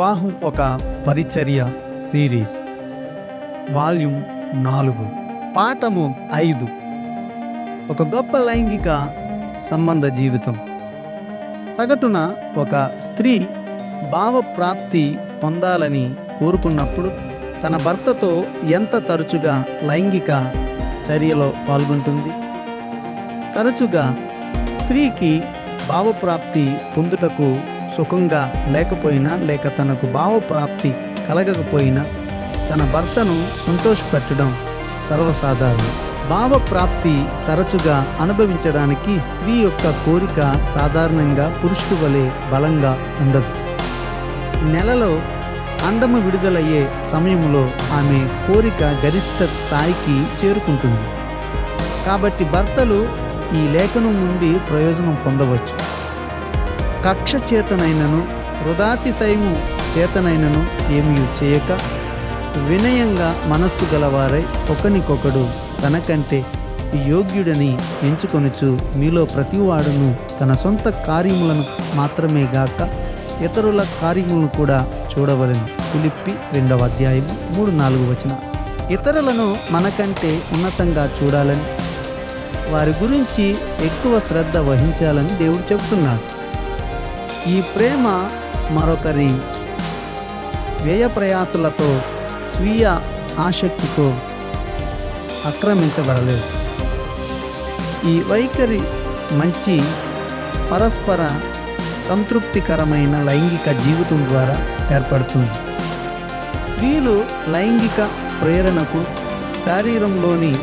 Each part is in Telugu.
వివాహం ఒక పరిచర్య సిరీస్ వాల్యూమ్ నాలుగు పాఠము ఐదు. ఒక గొప్ప లైంగిక సంబంధ జీవితం. సగటున ఒక స్త్రీ భావప్రాప్తి పొందాలని కోరుకున్నప్పుడు తన భర్తతో ఎంత తరచుగా లైంగిక చర్యలో పాల్గొంటుంది? తరచుగా స్త్రీకి భావప్రాప్తి పొందుటకు సుఖంగా లేకపోయినా లేక తనకు భావప్రాప్తి కలగకపోయినా తన భర్తను సంతోషపెట్టడం సర్వసాధారణం. భావప్రాప్తి తరచుగా అనుభవించడానికి స్త్రీ యొక్క కోరిక సాధారణంగా పురుషుడు వలె బలంగా ఉండదు. నెలలో అండము విడుదలయ్యే సమయంలో ఆమె కోరిక గరిష్ట స్థాయికి చేరుకుంటుంది. కాబట్టి భర్తలు ఈ లేఖనం నుండి ప్రయోజనం పొందవచ్చు. కక్ష చేతనైనను హృదాతిశయము చేతనైనను ఏమీ చేయక వినయంగా మనస్సు గలవారై ఒకనికొకడు తనకంటే యోగ్యుడని ఎంచుకొనుచు మీలో ప్రతివాడును తన సొంత కార్యములను మాత్రమే గాక ఇతరుల కార్యములను కూడా చూడవలను. ఫిలిప్పి రెండవ అధ్యాయం మూడు నాలుగు వచన. ఇతరులను మనకంటే ఉన్నతంగా చూడాలని వారి గురించి ఎక్కువ శ్రద్ధ వహించాలని దేవుడు చెబుతున్నాడు. ఈ ప్రేమ మరొకరి వ్యయ ప్రయాసలతో స్వీయ ఆసక్తితో ఆక్రమించబడలేదు. ఈ వైఖరి మంచి పరస్పర సంతృప్తికరమైన లైంగిక జీవితం ద్వారా ఏర్పడుతుంది. స్త్రీలు లైంగిక ప్రేరణకు శరీరంలోని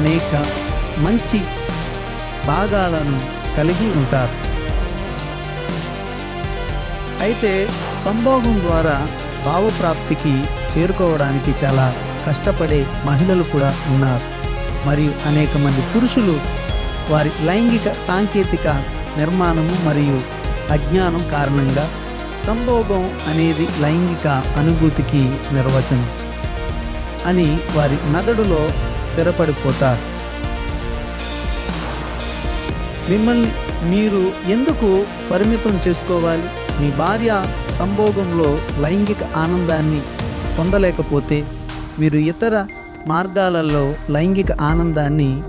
అనేక మంచి భాగాలను కలిగి ఉంటారు. అయితే సంభోగం ద్వారా భావప్రాప్తికి చేరుకోవడానికి చాలా కష్టపడే మహిళలు కూడా ఉన్నారు. మరియు అనేక మంది పురుషులు వారి లైంగిక సాంకేతిక నిర్మాణము మరియు అజ్ఞానం కారణంగా సంభోగం అనేది లైంగిక అనుభూతికి నిర్వచనం అని వారి మెదడులో స్థిరపడిపోతారు. మిమ్మల్ని మీరు ఎందుకు పరిమితం చేసుకోవాలి? మీ భార్య సంభోగంలో లైంగిక ఆనందాన్ని పొందలేకపోతే మీరు ఇతర మార్గాలలో లైంగిక ఆనందాన్ని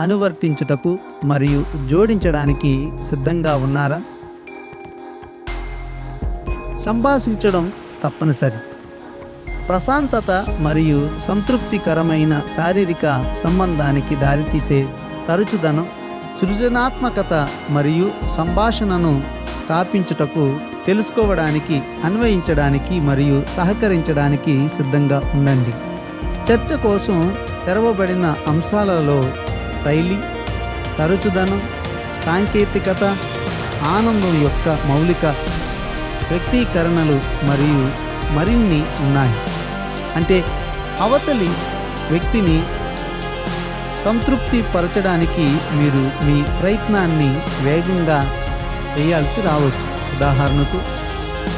అనువర్తించుటకు మరియు జోడించడానికి సిద్ధంగా ఉన్నారా? సంభాషించడం తప్పనిసరి. ప్రశాంతత మరియు సంతృప్తికరమైన శారీరక సంబంధానికి దారితీసే తరచుదనం సృజనాత్మకత మరియు సంభాషణను స్థాపించుటకు తెలుసుకోవడానికి అన్వయించడానికి మరియు సహకరించడానికి సిద్ధంగా ఉండండి. చర్చ కోసం తెరవబడిన అంశాలలో శైలి తరచుదనం సాంకేతికత ఆనందం యొక్క మౌలిక వ్యక్తీకరణలు మరియు మరిన్ని ఉన్నాయి. అంటే అవతలి వ్యక్తిని సంతృప్తి పరచడానికి మీరు మీ ప్రయత్నాన్ని వేగంగా చేయాల్సి రావచ్చు. ఉదాహరణకు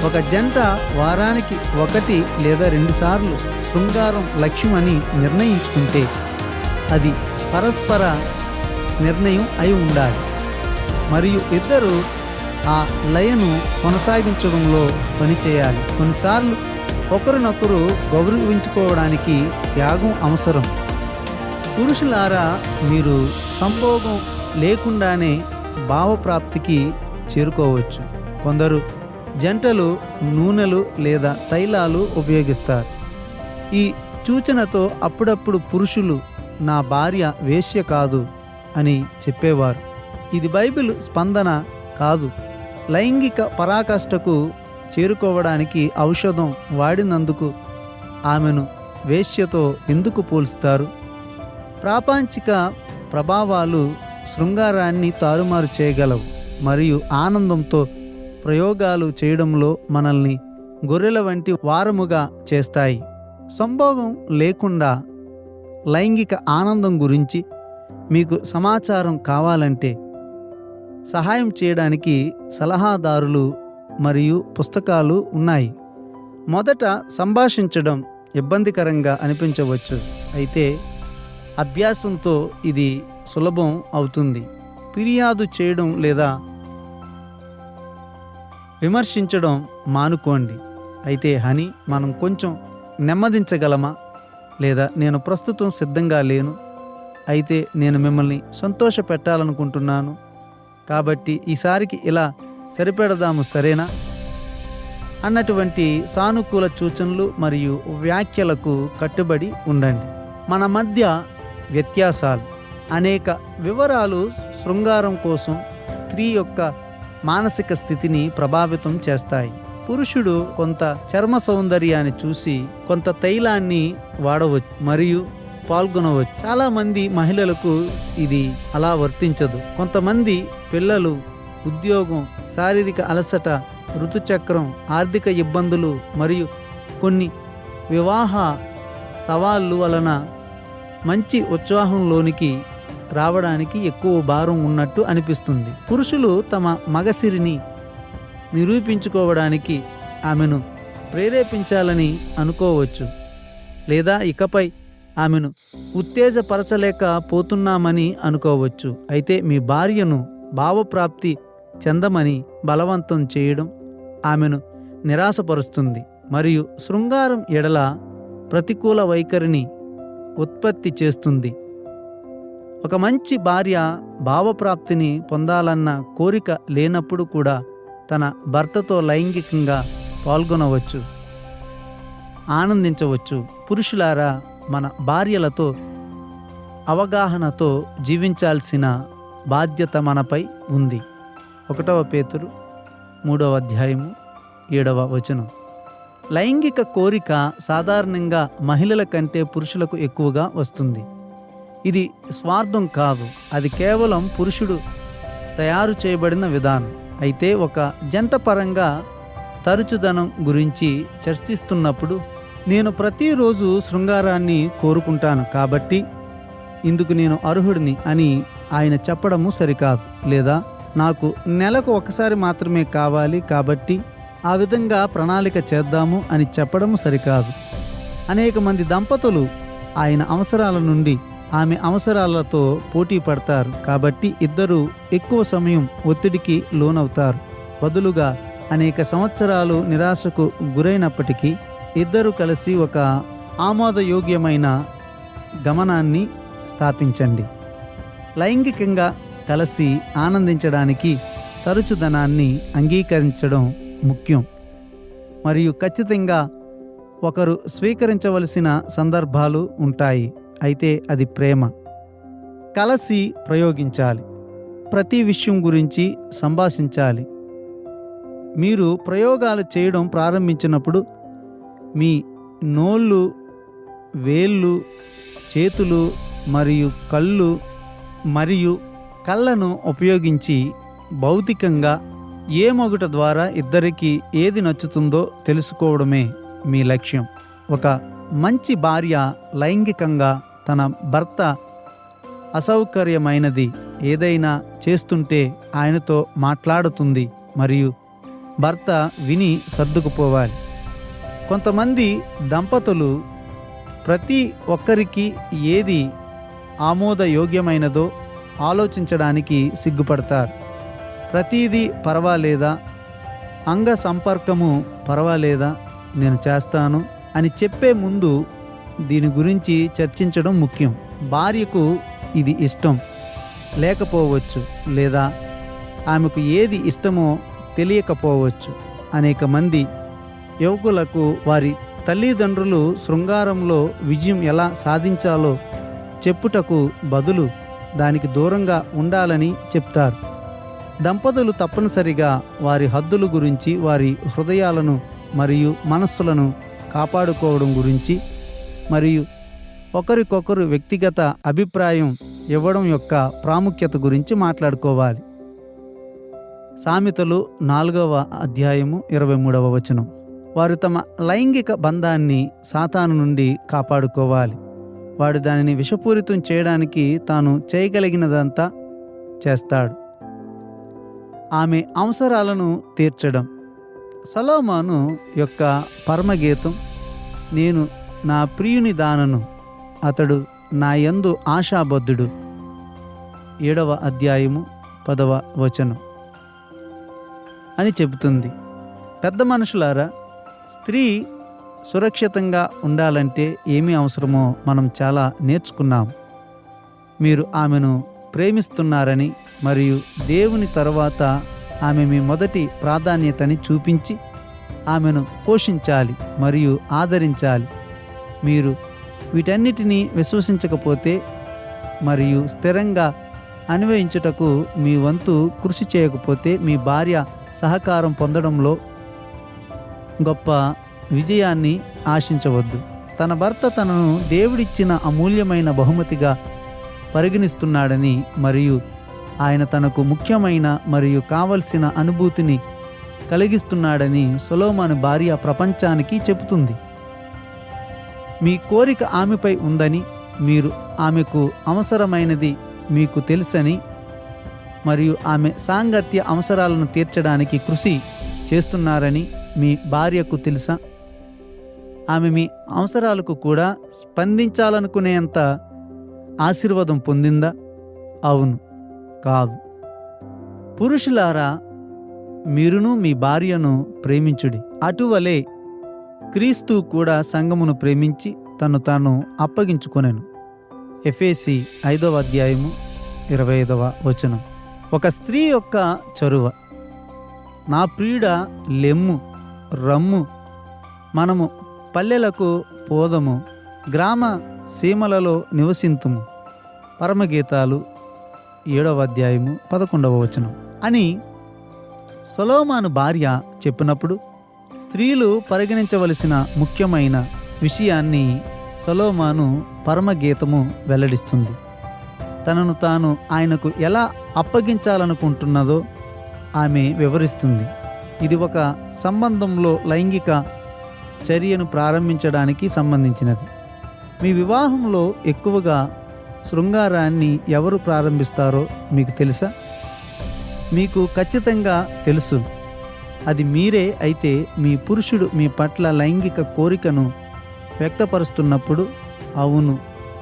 ఒక జంట వారానికి ఒకటి లేదా రెండుసార్లు శృంగారం లక్ష్యమని నిర్ణయించుకుంటే అది పరస్పర నిర్ణయం అయి ఉండాలి. మరియు ఇద్దరు ఆ లయను కొనసాగించడంలో పనిచేయాలి కొన్నిసార్లు ఒకరినొకరు గౌరవించుకోవడానికి త్యాగం అవసరం. పురుషులారా మీరు సంభోగం లేకుండానే భావప్రాప్తికి చేరుకోవచ్చు. కొందరు జంటలు నూనెలు లేదా తైలాలు ఉపయోగిస్తారు. ఈ సూచనతో అప్పుడప్పుడు పురుషులు నా భార్య వేశ్య కాదు అని చెప్పేవారు. ఇది బైబిల్ స్పందన కాదు. లైంగిక పరాకాష్ఠకు చేరుకోవడానికి ఔషధం వాడినందుకు ఆమెను వేశ్యతో ఎందుకు పోల్స్తారు ప్రాపంచిక ప్రభావాలు శృంగారాన్ని తారుమారు చేయగలవు. మరియు ఆనందంతో ప్రయోగాలు చేయడంలో మనల్ని గొర్రెల వంటి వారముగా చేస్తాయి. సంభోగం లేకుండా లైంగిక ఆనందం గురించి మీకు సమాచారం కావాలంటే సహాయం చేయడానికి సలహాదారులు మరియు పుస్తకాలు ఉన్నాయి. మొదట సంభాషించడం ఇబ్బందికరంగా అనిపించవచ్చు. అయితే అభ్యాసంతో ఇది సులభం అవుతుంది. ఫిర్యాదు చేయడం లేదా విమర్శించడం మానుకోండి. అయితే హనీ మనం కొంచెం నెమ్మదించగలమా? లేదా నేను ప్రస్తుతం సిద్ధంగా లేను? అయితే నేను మిమ్మల్ని సంతోష పెట్టాలనుకుంటున్నాను. కాబట్టి ఈసారికి ఇలా సరిపెడదాము సరేనా? అన్నటువంటి సానుకూల సూచనలు మరియు వ్యాఖ్యలకు కట్టుబడి ఉండండి. మన మధ్య వ్యత్యాసాలు. అనేక వివరాలు శృంగారం కోసం స్త్రీ యొక్క మానసిక స్థితిని ప్రభావితం చేస్తాయి. పురుషుడు కొంత చర్మ సౌందర్యాన్ని చూసి కొంత తైలాన్ని వాడవచ్చు మరియు పాల్గొనవచ్చు. చాలా మంది మహిళలకు ఇది అలా వర్తించదు. కొంతమంది పిల్లలు ఉద్యోగం శారీరక అలసట ఋతుచక్రం ఆర్థిక ఇబ్బందులు మరియు కొన్ని వివాహ సవాళ్ళు వలన మంచి ఉత్సాహంలోనికి రావడానికి ఎక్కువ భారం ఉన్నట్టు అనిపిస్తుంది. పురుషులు తమ మగసిరిని నిరూపించుకోవడానికి ఆమెను ప్రేరేపించాలని అనుకోవచ్చు. లేదా ఇకపై ఆమెను ఉత్తేజపరచలేక పోతున్నామని అనుకోవచ్చు. అయితే మీ భార్యను భావప్రాప్తి చెందమని బలవంతం చేయడం ఆమెను నిరాశపరుస్తుంది. మరియు శృంగారం ఎడల ప్రతికూల వైఖరిని ఉత్పత్తి చేస్తుంది. ఒక మంచి భార్య భావప్రాప్తిని పొందాలన్న కోరిక లేనప్పుడు కూడా తన భర్తతో లైంగికంగా పాల్గొనవచ్చు ఆనందించవచ్చు. పురుషులారా మన భార్యలతో అవగాహనతో జీవించాల్సిన బాధ్యత మనపై ఉంది. ఒకటవ పేతురు మూడవ అధ్యాయము ఏడవ వచనం. లైంగిక కోరిక సాధారణంగా మహిళల కంటే పురుషులకు ఎక్కువగా వస్తుంది. ఇది స్వార్థం కాదు. అది కేవలం పురుషుడు తయారు చేయబడిన విధానం. అయితే ఒక జంట పరంగా తరచుదనం గురించి చర్చిస్తున్నప్పుడు నేను ప్రతిరోజు శృంగారాన్ని కోరుకుంటాను కాబట్టి ఇందుకు నేను అర్హుడిని అని ఆయన చెప్పడము సరికాదు. లేదా నాకు నెలకు ఒకసారి మాత్రమే కావాలి కాబట్టి ఆ విధంగా ప్రణాళిక చేద్దాము అని చెప్పడము సరికాదు. అనేక మంది దంపతులు ఆయన అవసరాల నుండి ఆమె అవసరాలతో పోటీ పడతారు. కాబట్టి ఇద్దరు ఎక్కువ సమయం ఒత్తిడికి లోనవుతారు. బదులుగా అనేక సంవత్సరాలు నిరాశకు గురైనప్పటికీ ఇద్దరు కలిసి ఒక ఆమోదయోగ్యమైన గమనాన్ని స్థాపించండి. లైంగికంగా కలిసి ఆనందించడానికి తరచుదనాన్ని అంగీకరించడం ముఖ్యం. మరియు ఖచ్చితంగా ఒకరు స్వీకరించవలసిన సందర్భాలు ఉంటాయి. అయితే అది ప్రేమ. కలసి ప్రయోగించాలి. ప్రతి విషయం గురించి సంభాషించాలి. మీరు ప్రయోగాలు చేయడం ప్రారంభించినప్పుడు మీ నోళ్ళు వేళ్ళు చేతులు మరియు కళ్ళు మరియు కళ్ళను ఉపయోగించి భౌతికంగా ఏ మొగుట ద్వారా ఇద్దరికి ఏది నచ్చుతుందో తెలుసుకోవడమే మీ లక్ష్యం. ఒక మంచి భార్య లైంగికంగా తన భర్త అసౌకర్యమైనది ఏదైనా చేస్తుంటే ఆయనతో మాట్లాడుతుంది మరియు భర్త విని సర్దుకుపోవాలి. కొంతమంది దంపతులు ప్రతి ఒక్కరికి ఏది ఆమోదయోగ్యమైనదో ఆలోచించడానికి సిగ్గుపడతారు. ప్రతిదీ పర్వాలేదా? అంగ సంపర్కము పర్వాలేదా? నేను చేస్తాను అని చెప్పే ముందు దీని గురించి చర్చించడం ముఖ్యం. భార్యకు ఇది ఇష్టం. లేకపోవచ్చు లేదా ఆమెకు ఏది ఇష్టమో తెలియకపోవచ్చు. అనేక మంది యువకులకు వారి తల్లిదండ్రులు శృంగారంలో విజయం ఎలా సాధించాలో చెప్పుటకు బదులు దానికి దూరంగా ఉండాలని చెప్తారు. దంపతులు తప్పనిసరిగా వారి హద్దుల గురించి వారి హృదయాలను మరియు మనస్సులను కాపాడుకోవడం గురించి మరియు ఒకరికొకరు వ్యక్తిగత అభిప్రాయం ఇవ్వడం యొక్క ప్రాముఖ్యత గురించి మాట్లాడుకోవాలి. సామెతలు నాలుగవ అధ్యాయము ఇరవై మూడవ వచనం. వారు తమ లైంగిక బంధాన్ని సాతాను నుండి కాపాడుకోవాలి. వాడు దానిని విషపూరితం చేయడానికి తాను చేయగలిగినదంతా చేస్తాడు. ఆమె అవసరాలను తీర్చడం. సలోమాను యొక్క పరమగీతం నేను నా ప్రియుని దానను అతడు నా యందు ఆశాబద్ధుడు. ఏడవ అధ్యాయము పదవ వచనం. అని చెబుతుంది. పెద్ద మనుషులారా స్త్రీ సురక్షితంగా ఉండాలంటే ఏమి అవసరమో మనం చాలా నేర్చుకున్నాం. మీరు ఆమెను ప్రేమిస్తున్నారని మరియు దేవుని తర్వాత ఆమె మీ మొదటి ప్రాధాన్యతని చూపించి ఆమెను పోషించాలి మరియు ఆదరించాలి. మీరు వీటన్నిటినీ విశ్వసించకపోతే మరియు స్థిరంగా అన్వయించుటకు మీ వంతు కృషి చేయకపోతే మీ భార్య సహకారం పొందడంలో గొప్ప విజయాన్ని ఆశించవద్దు. తన భర్త తనను దేవుడిచ్చిన అమూల్యమైన బహుమతిగా పరిగణిస్తున్నాడని మరియు ఆయన తనకు ముఖ్యమైన మరియు కావలసిన అనుభూతిని కలిగిస్తున్నాడని సొలోమాను భార్య ప్రపంచానికి చెబుతుంది. మీ కోరిక ఆమెపై ఉందని మీరు ఆమెకు అవసరమైనది మీకు తెలుసని మరియు ఆమె సాంగత్య అవసరాలను తీర్చడానికి కృషి చేస్తున్నారని మీ భార్యకు తెలుసా? ఆమె మీ అవసరాలకు కూడా స్పందించాలనుకునేంత ఆశీర్వాదం పొందిందా? అవును కాదు. పురుషులారా మీరును మీ భార్యను ప్రేమించుడి. అటువలే క్రీస్తు కూడా సంఘమును ప్రేమించి తను తాను అప్పగించుకొనెను. ఎఫేసి ఐదవ అధ్యాయము ఇరవై ఐదవ వచనం. ఒక స్త్రీ యొక్క చరువ. నా ప్రియుడ లెమ్ము రమ్ము మనము పల్లెలకు పోదము గ్రామ సీమలలో నివసింతుము. పరమగీతాలు ఏడవ అధ్యాయము పదకొండవ వచనం. అని సొలోమాను భార్య చెప్పినప్పుడు స్త్రీలు పరిగణించవలసిన ముఖ్యమైన విషయాన్ని సలోమాను పరమగీతము వెల్లడిస్తుంది. తనను తాను ఆయనకు ఎలా అప్పగించాలనుకుంటున్నదో ఆమె వివరిస్తుంది. ఇది ఒక సంబంధంలో లైంగిక చర్యను ప్రారంభించడానికి సంబంధించినది. మీ వివాహంలో ఎక్కువగా శృంగారాన్ని ఎవరు ప్రారంభిస్తారో మీకు తెలుసా? మీకు ఖచ్చితంగా తెలుసు. అది మీరే అయితే మీ పురుషుడు మీ పట్ల లైంగిక కోరికను వ్యక్తపరుస్తున్నప్పుడు అవును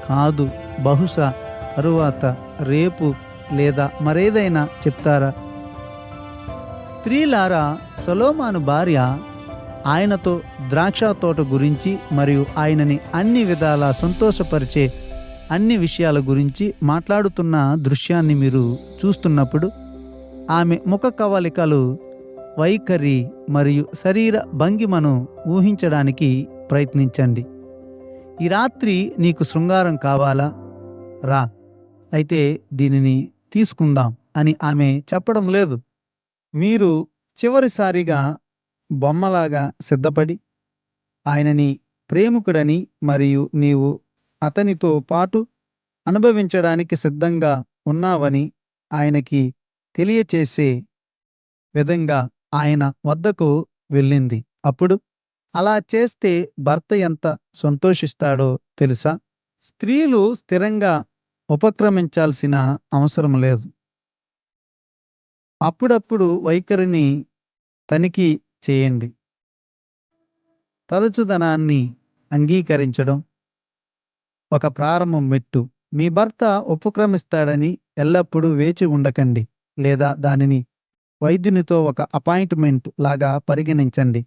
కాదు బహుశా తరువాత రేపు లేదా మరేదైనా చెప్తారా? స్త్రీలారా సొలోమాను భార్య ఆయనతో ద్రాక్ష తోట గురించి మరియు ఆయనని అన్ని విధాలా సంతోషపరిచే అన్ని విషయాల గురించి మాట్లాడుతున్న దృశ్యాన్ని మీరు చూస్తున్నప్పుడు ఆమె ముఖ కవలికలు వైఖరి మరియు శరీర భంగిమను ఊహించడానికి ప్రయత్నించండి. ఈ రాత్రి నీకు శృంగారం కావాలా? రా అయితే దీనిని తీసుకుందాం అని ఆమె చెప్పడం లేదు. మీరు చివరిసారిగా బొమ్మలాగా సిద్ధపడి ఆయనని ప్రేమికుడని మరియు నీవు అతనితో పాటు అనుభవించడానికి సిద్ధంగా ఉన్నావని ఆయనకి తెలియచేసే విధంగా ఆయన వద్దకు వెళ్ళింది. అప్పుడు అలా చేస్తే భర్త ఎంత సంతోషిస్తాడో తెలుసా? స్త్రీలు స్థిరంగా ఉపక్రమించాల్సిన అవసరం లేదు. అప్పుడప్పుడు వైఖరిని తనిఖీ చేయండి. తరచుదనాన్ని అంగీకరించడం ఒక ప్రారంభం మెట్టు. మీ భర్త ఉపక్రమిస్తాడని ఎల్లప్పుడూ వేచి ఉండకండి. లేదా దానిని వైద్యునితో ఒక అపాయింట్మెంట్ లాగా పరిగణించండి.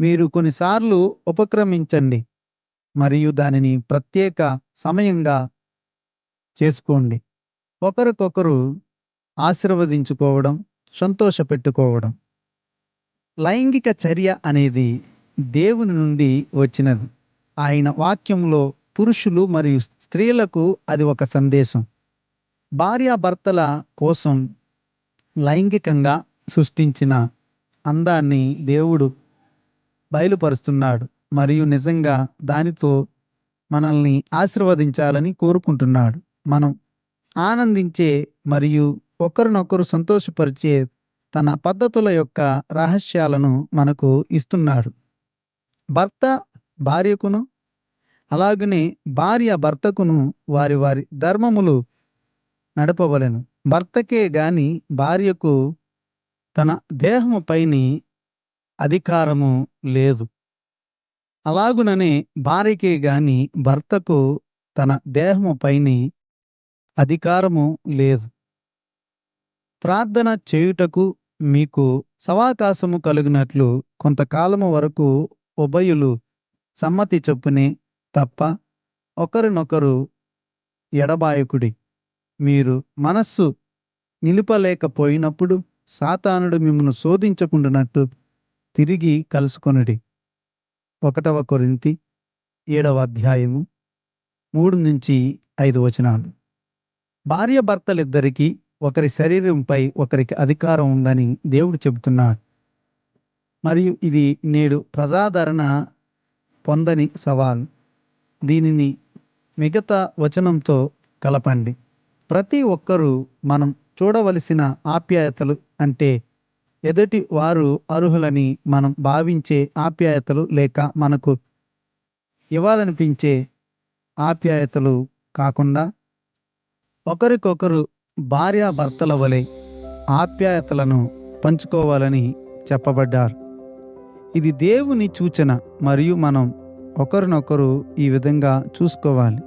మీరు కొన్నిసార్లు ఉపక్రమించండి మరియు దానిని ప్రత్యేక సమయంగా చేసుకోండి. ఒకరికొకరు ఆశీర్వదించుకోవడం సంతోషపెట్టుకోవడం. లైంగిక చర్య అనేది దేవుని నుండి వచ్చినది. ఆయన వాక్యంలో పురుషులు మరియు స్త్రీలకు అది ఒక సందేశం. భార్యాభర్తల కోసం లైంగికంగా సృష్టించిన అందాన్ని దేవుడు బయలుపరుస్తున్నాడు మరియు నిజంగా దానితో మనల్ని ఆశీర్వదించాలని కోరుకుంటున్నాడు. మనం ఆనందించే మరియు ఒకరినొకరు సంతోషపరిచే తన పద్ధతుల యొక్క రహస్యాలను మనకు ఇస్తున్నాడు. భర్త భార్యకును అలాగనే భార్య భర్తకును వారి వారి ధర్మములు నడపవలెను. భర్తకే గాని భార్యకు తన దేహముపైని అధికారము లేదు. అలాగుననే భార్యకే గాని భర్తకు తన దేహముపైని అధికారము లేదు. ప్రార్థన చేయుటకు మీకు సవాకాశము కలిగినట్లు కొంతకాలము వరకు ఉభయులు సమ్మతి చొప్పునే తప్ప ఒకరినొకరు ఎడబాయకుడి. మీరు మనస్సు నిలుపలేకపోయినప్పుడు సాతానుడు మిమ్మల్ని శోధించకుండానట్టు తిరిగి కలుసుకొనుడి. ఒకటవ కొరింతి ఏడవ అధ్యాయము మూడు నుంచి ఐదు వచనాలు. భార్య భర్తలిద్దరికీ ఒకరి శరీరంపై ఒకరికి అధికారం ఉందని దేవుడు చెబుతున్నాడు. మరియు ఇది నేడు ప్రజాదరణ పొందని సవాల్. దీనిని మిగతా వచనంతో కలపండి. ప్రతి ఒక్కరూ మనం చూడవలసిన ఆప్యాయతలు అంటే ఎదుటి వారు అర్హులని మనం భావించే ఆప్యాయతలు లేక మనకు ఇవ్వాలనిపించే ఆప్యాయతలు కాకుండా ఒకరికొకరు భార్యాభర్తల వలె ఆప్యాయతలను పంచుకోవాలని చెప్పబడ్డారు. ఇది దేవుని సూచన మరియు మనం ఒకరినొకరు ఈ విధంగా చూసుకోవాలి.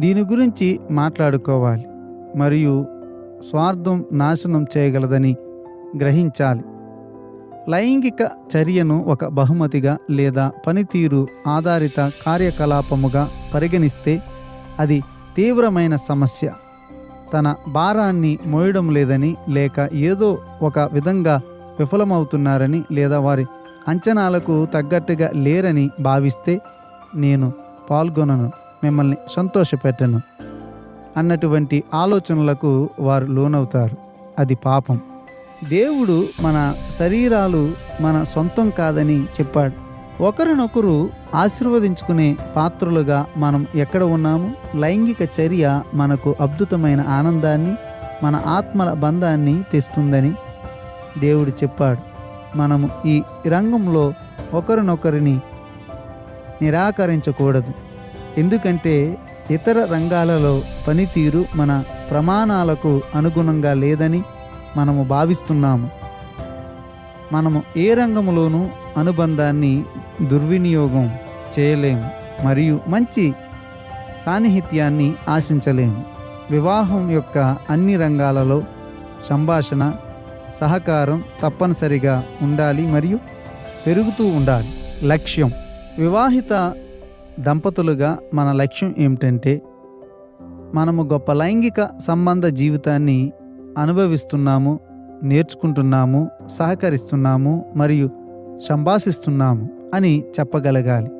దీని గురించి మాట్లాడుకోవాలి. మరియు స్వార్థం నాశనం చేయగలదని గ్రహించాలి. లైంగిక చర్యను ఒక బహుమతిగా లేదా పనితీరు ఆధారిత కార్యకలాపముగా పరిగణిస్తే అది తీవ్రమైన సమస్య. తన భారాన్ని మోయడం లేదని లేక ఏదో ఒక విధంగా విఫలమవుతున్నారని లేదా వారి అంచనాలకు తగ్గట్టుగా లేరని భావిస్తే నేను పాల్గొనను మిమ్మల్ని సంతోషపెట్టను. అన్నటువంటి ఆలోచనలకు వారు లోనవుతారు. అది పాపం. దేవుడు మన శరీరాలు మన సొంతం కాదని చెప్పాడు. ఒకరినొకరు ఆశీర్వదించుకునే పాత్రలుగా మనం ఎక్కడ ఉన్నాము? లైంగిక చర్య మనకు అద్భుతమైన ఆనందాన్ని మన ఆత్మల బంధాన్ని తెస్తుందని దేవుడు చెప్పాడు. మనము ఈ రంగంలో ఒకరినొకరిని నిరాకరించకూడదు. ఎందుకంటే ఇతర రంగాలలో పనితీరు మన ప్రమాణాలకు అనుగుణంగా లేదని మనము భావిస్తున్నాము. మనము ఏ రంగంలోనూ అనుబంధాన్ని దుర్వినియోగం చేయలేము మరియు మంచి సాన్నిహిత్యాన్ని ఆశించలేము. వివాహం యొక్క అన్ని రంగాలలో సంభాషణ సహకారం తప్పనిసరిగా ఉండాలి మరియు పెరుగుతూ ఉండాలి. లక్ష్యం వివాహిత దంపతులుగా మన లక్ష్యం ఏమిటంటే మనము గొప్ప లైంగిక సంబంధ జీవితాన్ని అనుభవిస్తున్నాము నేర్చుకుంటున్నాము సహకరిస్తున్నాము మరియు సంభాషిస్తున్నాము అని చెప్పగలగాలి.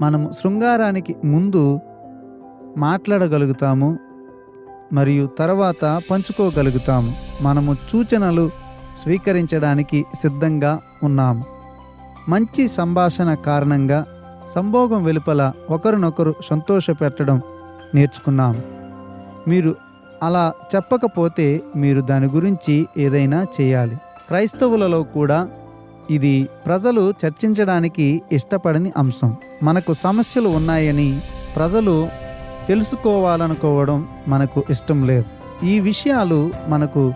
మనము శృంగారానికి ముందు మాట్లాడగలుగుతాము మరియు తర్వాత పంచుకోగలుగుతాము. మనము సూచనలు స్వీకరించడానికి సిద్ధంగా ఉన్నాము. మంచి సంభాషణ కారణంగా సంభోగం వెలుపల ఒకరినొకరు సంతోషపెట్టడం నేర్చుకున్నాం. మీరు అలా చెప్పకపోతే మీరు దాని గురించి ఏదైనా చేయాలి. క్రైస్తవులలో కూడా ఇది ప్రజలు చర్చించడానికి ఇష్టపడని అంశం. మనకు సమస్యలు ఉన్నాయని ప్రజలు తెలుసుకోవాలనుకోవడం మనకు ఇష్టం లేదు. ఈ విషయాలు మనకు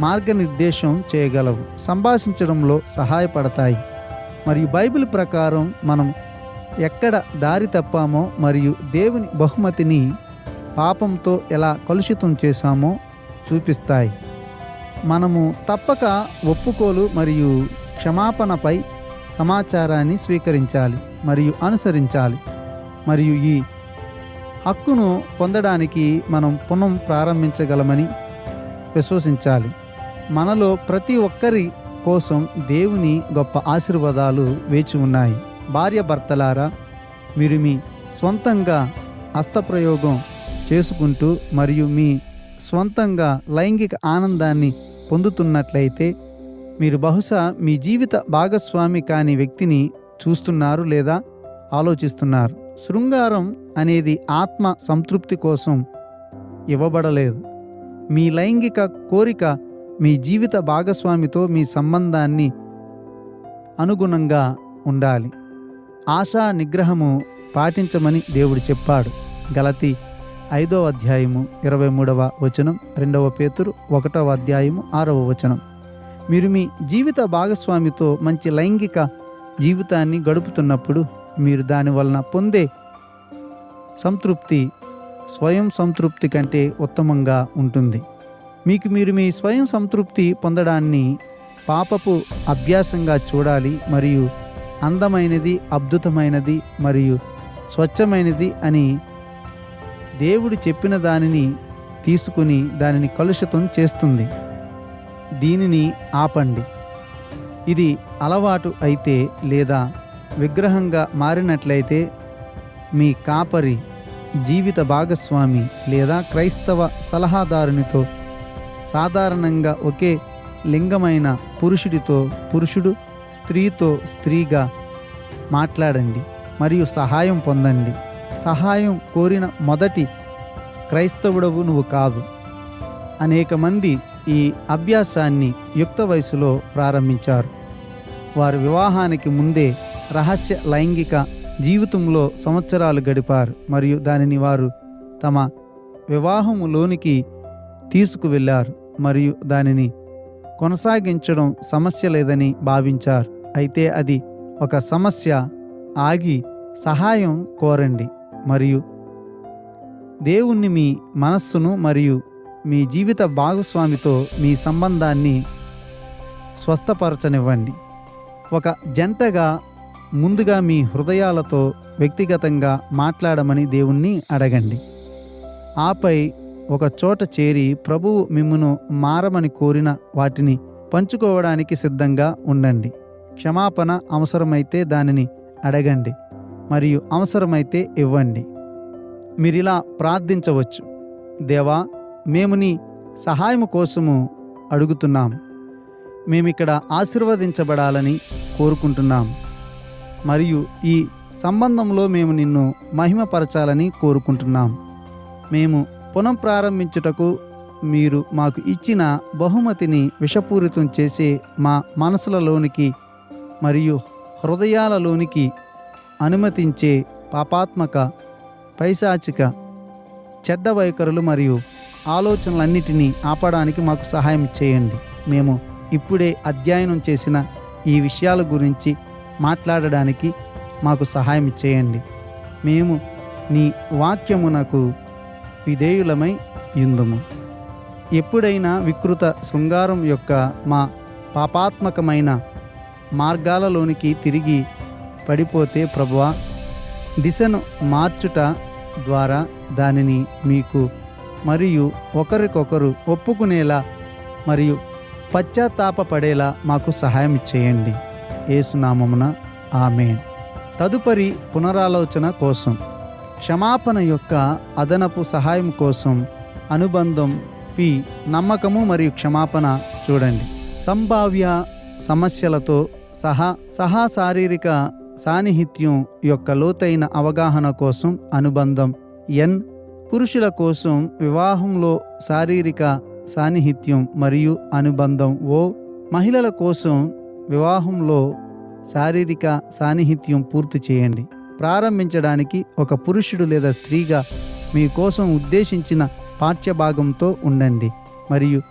మార్గనిర్దేశం చేయగలవు. సంభాషించడంలో సహాయపడతాయి. మరియు బైబిల్ ప్రకారం మనం ఎక్కడ దారి తప్పామో మరియు దేవుని బహుమతిని పాపంతో ఎలా కలుషితం చేశామో చూపిస్తాయి. మనము తప్పక ఒప్పుకోలు మరియు క్షమాపణపై సమాచారాన్ని స్వీకరించాలి మరియు అనుసరించాలి. మరియు ఈ హక్కును పొందడానికి మనం పునః ప్రారంభించగలమని విశ్వసించాలి. మనలో ప్రతి ఒక్కరి కోసం దేవుని గొప్ప ఆశీర్వాదాలు వేచి ఉన్నాయి. భార్య భర్తలారా మీరు మీ సొంతంగా హస్తప్రయోగం చేసుకుంటూ మరియు మీ స్వంతంగా లైంగిక ఆనందాన్ని పొందుతున్నట్లయితే మీరు బహుశా మీ జీవిత భాగస్వామి కాని వ్యక్తిని చూస్తున్నారు లేదా ఆలోచిస్తున్నారు. శృంగారం అనేది ఆత్మ సంతృప్తి కోసం ఇవ్వబడలేదు. మీ లైంగిక కోరిక మీ జీవిత భాగస్వామితో మీ సంబంధాన్ని అనుగుణంగా ఉండాలి. ఆశా నిగ్రహము పాటించమని దేవుడు చెప్పాడు. గలతి ఐదో అధ్యాయము ఇరవై మూడవ వచనం రెండవ పేతురు ఒకటవ అధ్యాయము ఆరవ వచనం. మీరు మీ జీవిత భాగస్వామితో మంచి లైంగిక జీవితాన్ని గడుపుతున్నప్పుడు మీరు దాని వలన పొందే సంతృప్తి స్వయం సంతృప్తి కంటే ఉత్తమంగా ఉంటుంది. మీకు మీరు మీ స్వయం సంతృప్తి పొందడాన్ని పాపపు అభ్యాసంగా చూడాలి మరియు అందమైనది అద్భుతమైనది మరియు స్వచ్ఛమైనది అని దేవుడు చెప్పిన దానిని తీసుకుని దానిని కలుషితం చేస్తుంది. దీనిని ఆపండి. ఇది అలవాటు అయితే లేదా విగ్రహంగా మారినట్లయితే మీ కాపరి జీవిత భాగస్వామి లేదా క్రైస్తవ సలహాదారునితో సాధారణంగా ఒకే లింగమైన పురుషుడితో పురుషుడు స్త్రీతో స్త్రీగా మాట్లాడండి మరియు సహాయం పొందండి. సహాయం కోరిన మొదటి క్రైస్తవుడవు నువ్వు కాదు. అనేక మంది ఈ అభ్యాసాన్ని యుక్త వయసులో ప్రారంభించారు. వారు వివాహానికి ముందే రహస్య లైంగిక జీవితంలో సంవత్సరాలు గడిపారు మరియు దానిని వారు తమ వివాహములోనికి తీసుకువెళ్ళారు మరియు దానిని కొనసాగించడం సమస్య లేదని భావించారు. అయితే అది ఒక సమస్య ఆగి సహాయం కోరండి. మరియు దేవుణ్ణి మీ మనస్సును మరియు మీ జీవిత భాగస్వామితో మీ సంబంధాన్ని స్వస్థపరచనివ్వండి. ఒక జంటగా ముందుగా మీ హృదయాలతో వ్యక్తిగతంగా మాట్లాడమని దేవుణ్ణి అడగండి. ఆపై ఒక చోట చేరి ప్రభువు మిమ్మును మారమని కోరిన వాటిని పంచుకోవడానికి సిద్ధంగా ఉండండి. క్షమాపణ అవసరమైతే దానిని అడగండి మరియు అవసరమైతే ఇవ్వండి. మీరిలా ప్రార్థించవచ్చు. దేవా మేము నీ సహాయము కోసము అడుగుతున్నాం. మేమిక్కడ ఆశీర్వదించబడాలని కోరుకుంటున్నాం. మరియు ఈ సంబంధంలో మేము నిన్ను మహిమపరచాలని కోరుకుంటున్నాం. మేము పునః ప్రారంభించుటకు మీరు మాకు ఇచ్చిన బహుమతిని విషపూరితం చేసే మా మనసులలోనికి మరియు హృదయాలలోనికి అనుమతించే పాపాత్మక పైశాచిక చెడ్డ వైఖరులు మరియు ఆలోచనలన్నిటినీ ఆపడానికి మాకు సహాయం చేయండి. మేము ఇప్పుడే అధ్యయనం చేసిన ఈ విషయాల గురించి మాట్లాడడానికి మాకు సహాయం చేయండి. మేము నీ వాక్యమునకు విధేయులమై ఇందుము ఎప్పుడైనా వికృత శృంగారం యొక్క మా పాపాత్మకమైన మార్గాలలోనికి తిరిగి పడిపోతే ప్రభువా దిశను మార్చుట ద్వారా దానిని మీకు మరియు ఒకరికొకరు ఒప్పుకునేలా మరియు పశ్చాత్తాపపడేలా మాకు సహాయం చేయండి. ఏసునామమున ఆమె తదుపరి పునరాలోచన కోసం క్షమాపణ యొక్క అదనపు సహాయం కోసం అనుబంధం పి నమ్మకము మరియు క్షమాపణ చూడండి. సంభావ్య సమస్యలతో సహా సహా శారీరక సాన్నిహిత్యం యొక్క లోతైన అవగాహన కోసం అనుబంధం ఎన్ పురుషుల కోసం వివాహంలో శారీరక సాన్నిహిత్యం మరియు అనుబంధం ఓ మహిళల కోసం వివాహంలో శారీరక సాన్నిహిత్యం పూర్తి చేయండి. ప్రారంభించడానికి ఒక పురుషుడు లేదా స్త్రీగా మీకోసం ఉద్దేశించిన పాఠ్యభాగంతో ఉండండి. మరియు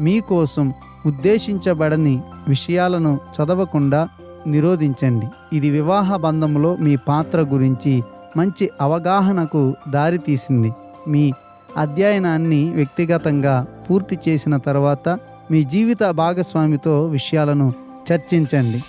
మీకోసం ఉద్దేశించబడని విషయాలను చదవకుండా నిరోధించండి. ఇది వివాహ బంధంలో మీ పాత్ర గురించి మంచి అవగాహనకు దారితీసింది. మీ అధ్యయనాన్ని వ్యక్తిగతంగా పూర్తి చేసిన తర్వాత మీ జీవిత భాగస్వామితో విషయాలను చర్చించండి.